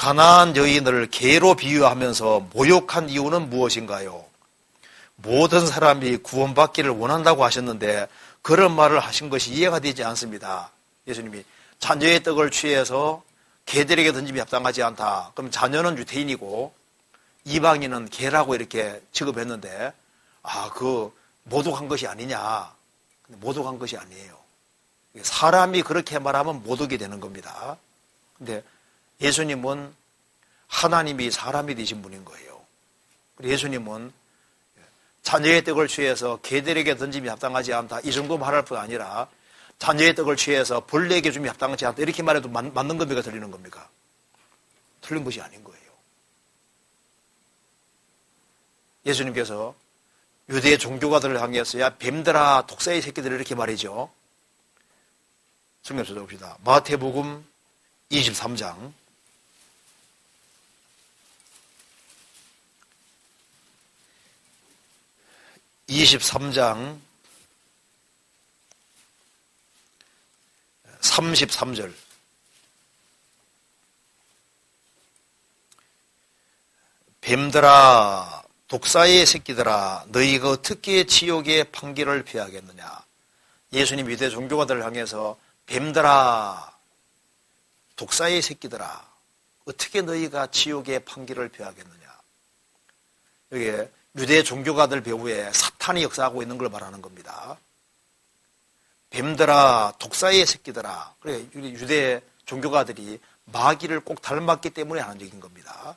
가나안 여인을 개로 비유하면서 모욕한 이유는 무엇인가요? 모든 사람이 구원받기를 원한다고 하셨는데 그런 말을 하신 것이 이해가 되지 않습니다. 예수님이 자녀의 떡을 취해서 개들에게 던짐이 합당하지 않다. 그럼 자녀는 유태인이고 이방인은 개라고 이렇게 취급했는데 아, 그 모독한 것이 아니냐. 모독한 것이 아니에요. 사람이 그렇게 말하면 모독이 되는 겁니다. 근데 예수님은 하나님이 사람이 되신 분인 거예요. 예수님은 자녀의 떡을 취해서 개들에게 던짐이 합당하지 않다. 이 정도 말할 뿐 아니라 자녀의 떡을 취해서 벌레에게 줌이 합당하지 않다. 이렇게 말해도 맞, 는 겁니까? 틀리는 겁니까? 틀린 것이 아닌 거예요. 예수님께서 유대 종교가들을 향해서 야 뱀들아 독사의 새끼들 이렇게 말이죠. 성경 찾아봅시다. 마태복음 23장 23장 33절. 뱀들아 독사의 새끼들아 너희가 어떻게 지옥의 판결을 피하겠느냐? 예수님 유대 종교가들을 향해서 뱀들아 독사의 새끼들아 어떻게 너희가 지옥의 판결을 피하겠느냐? 여기에 유대 종교가들 배후에 사탄이 역사하고 있는 걸 말하는 겁니다. 뱀들아, 독사의 새끼들아. 그래, 유대 종교가들이 마귀를 꼭 닮았기 때문에 하는 얘기인 겁니다.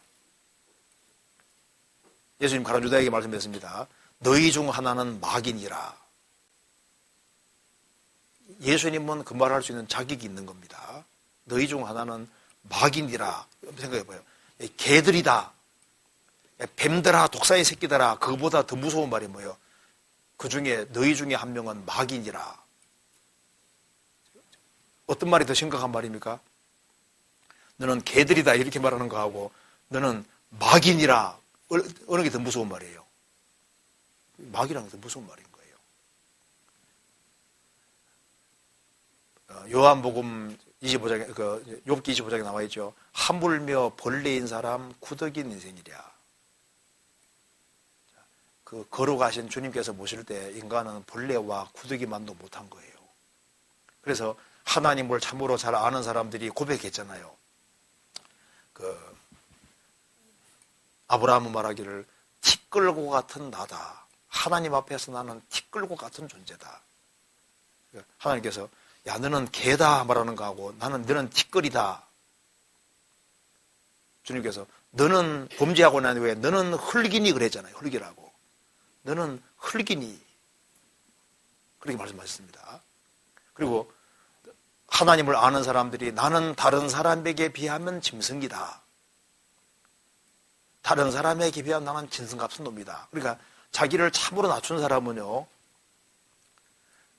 예수님 가론 유다에게 말씀했습니다. 너희 중 하나는 마귀니라. 예수님은 그 말을 할 수 있는 자격이 있는 겁니다. 너희 중 하나는 마귀니라. 생각해봐요. 개들이다. 뱀들아 독사의 새끼들아 그보다 더 무서운 말이 뭐예요? 그 중에 너희 중에 한 명은 마귀니라. 어떤 말이 더 심각한 말입니까? 너는 개들이다 이렇게 말하는 거하고 너는 마귀니라 어느 게 더 무서운 말이에요? 마귀라는 게 더 무서운 말인 거예요. 어, 요한복음 25장에 그 욥기 25장에 나와 있죠. 하물며 벌레인 사람 구덕인 인생이랴. 그 걸어가신 주님께서 모실 때 인간은 벌레와 구더기만도 못한 거예요. 그래서 하나님을 참으로 잘 아는 사람들이 고백했잖아요. 그 아브라함은 말하기를 티끌고 같은 나다. 하나님 앞에서 나는 티끌고 같은 존재다. 하나님께서 야 너는 개다 말하는 거하고 나는 너는 티끌이다. 주님께서 너는 범죄하고 난 후에 너는 흙이니 그랬잖아요. 흙이라고. 너는 흙이니. 그렇게 말씀하셨습니다. 그리고 하나님을 아는 사람들이 나는 다른 사람에게 비하면 짐승이다. 다른 사람에게 비하면 나는 짐승값은 놈이다. 그러니까 자기를 참으로 낮춘 사람은요,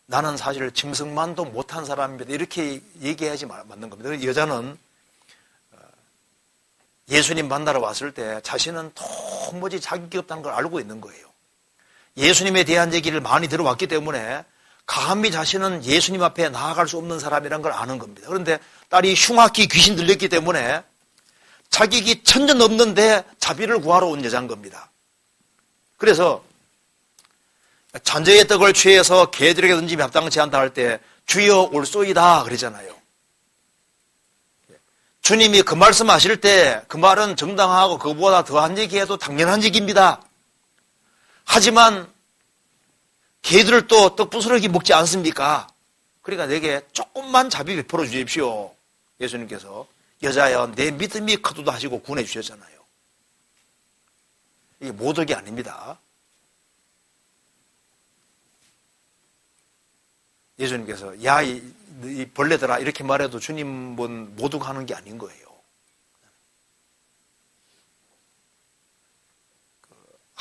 나는 사실 짐승만도 못한 사람입니다. 이렇게 얘기해야지 맞는 겁니다. 여자는 어, 예수님 만나러 왔을 때 자신은 도무지 자격이 없다는 걸 알고 있는 거예요. 예수님에 대한 얘기를 많이 들어왔기 때문에 감히 자신은 예수님 앞에 나아갈 수 없는 사람이란 걸 아는 겁니다. 그런데 딸이 흉악히 귀신 들렸기 때문에 자격이 천전 없는데 자비를 구하러 온 여자인 겁니다. 그래서 잔재의 떡을 취해서 개들에게 던짐이 합당치 않다 할 때 주여 올소이다 그러잖아요. 주님이 그 말씀 하실 때 그 말은 정당하고 그보다 더한 얘기해도 당연한 얘기입니다. 하지만 개들을 또 떡부스러기 먹지 않습니까? 그러니까 내게 조금만 자비 베풀어 주십시오. 예수님께서 여자여 내 믿음이 커도다 하시고 구원해 주셨잖아요. 이게 모독이 아닙니다. 예수님께서 야 이 벌레들아 이렇게 말해도 주님은 모독하는 게 아닌 거예요.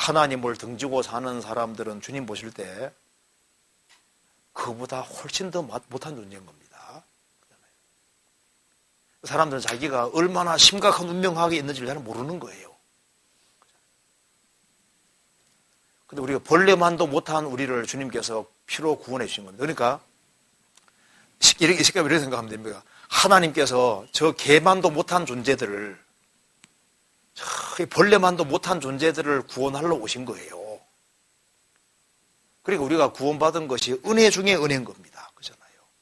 하나님을 등지고 사는 사람들은 주님 보실 때 그보다 훨씬 더 못한 존재인 겁니다. 사람들은 자기가 얼마나 심각한 운명하게 있는지를 잘 모르는 거예요. 근데 우리가 벌레만도 못한 우리를 주님께서 피로 구원해 주신 겁니다. 그러니까 이렇게 이렇게 생각하면 됩니다. 하나님께서 저 개만도 못한 존재들을 벌레만도 못한 존재들을 구원하러 오신 거예요. 그리고 우리가 구원받은 것이 은혜 중에 은혜인 겁니다.